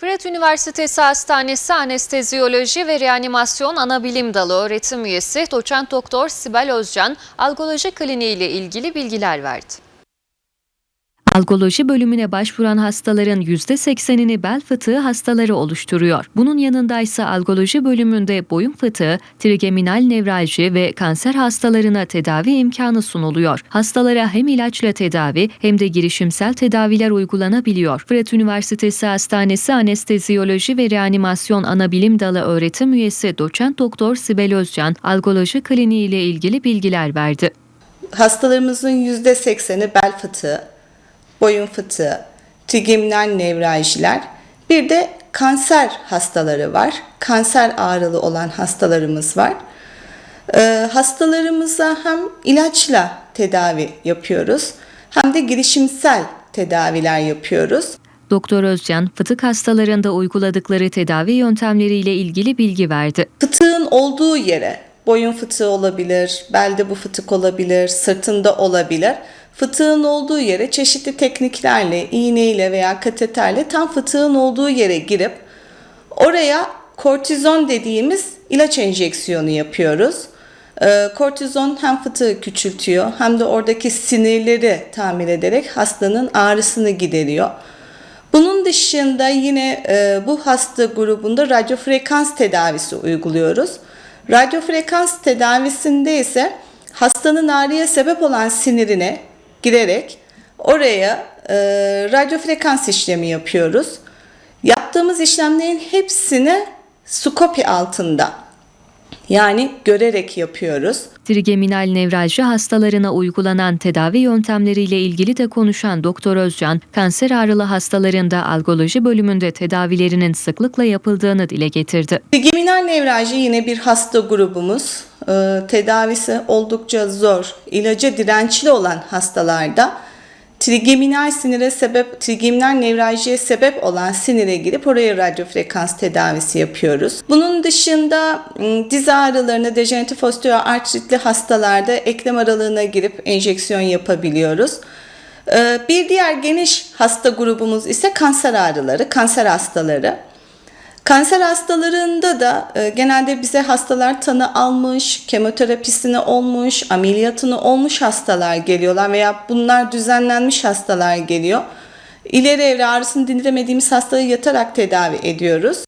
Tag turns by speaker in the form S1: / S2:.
S1: Fırat Üniversitesi Hastanesi Anesteziyoloji ve Reanimasyon Anabilim Dalı öğretim üyesi doçent doktor Sibel Özcan algoloji kliniği ile ilgili bilgiler verdi.
S2: Algoloji bölümüne başvuran hastaların %80'ini bel fıtığı hastaları oluşturuyor. Bunun yanında ise algoloji bölümünde boyun fıtığı, trigeminal nevralji ve kanser hastalarına tedavi imkanı sunuluyor. Hastalara hem ilaçla tedavi hem de girişimsel tedaviler uygulanabiliyor. Fırat Üniversitesi Hastanesi Anesteziyoloji ve Reanimasyon Anabilim Dalı öğretim üyesi doçent doktor Sibel Özcan, algoloji kliniği ile ilgili bilgiler verdi.
S3: Hastalarımızın %80'i bel fıtığı, boyun fıtığı, trigeminal nevraljiler, bir de kanser hastaları var. Kanser ağrılı olan hastalarımız var. Ee, hastalarımıza hem ilaçla tedavi yapıyoruz hem de girişimsel tedaviler yapıyoruz.
S2: Doktor Özcan, fıtık hastalarında uyguladıkları tedavi yöntemleriyle ilgili bilgi verdi.
S3: Fıtığın olduğu yere, boyun fıtığı olabilir, belde bu fıtık olabilir, sırtında olabilir. Fıtığın olduğu yere çeşitli tekniklerle, iğneyle veya kateterle tam fıtığın olduğu yere girip oraya kortizon dediğimiz ilaç enjeksiyonu yapıyoruz. Ee, Kortizon hem fıtığı küçültüyor hem de oradaki sinirleri tamir ederek hastanın ağrısını gideriyor. Bunun dışında yine e, bu hasta grubunda radyofrekans tedavisi uyguluyoruz. Radyofrekans tedavisinde ise hastanın ağrıya sebep olan sinirine girerek oraya e, radyofrekans işlemi yapıyoruz. Yaptığımız işlemlerin hepsini skopi altında yani görerek yapıyoruz.
S2: Trigeminal nevralji hastalarına uygulanan tedavi yöntemleriyle ilgili de konuşan Doktor Özcan, kanser ağrılı hastalarında algoloji bölümünde tedavilerinin sıklıkla yapıldığını dile getirdi.
S3: Trigeminal nevralji yine bir hasta grubumuz. Ee, tedavisi oldukça zor. İlaca dirençli olan hastalarda trigeminal sinire sebep, trigeminal nevraljiye sebep olan sinire girip oraya radyofrekans tedavisi yapıyoruz. Bunun dışında m, diz ağrılarına dejeneratif osteoartritli hastalarda eklem aralığına girip enjeksiyon yapabiliyoruz. Ee, Bir diğer geniş hasta grubumuz ise kanser ağrıları, kanser hastaları. Kanser hastalarında da e, genelde bize hastalar tanı almış, kemoterapisini olmuş, ameliyatını olmuş hastalar geliyorlar veya bunlar düzenlenmiş hastalar geliyor. İleri evre ağrısını dindiremediğimiz hastayı yatarak tedavi ediyoruz.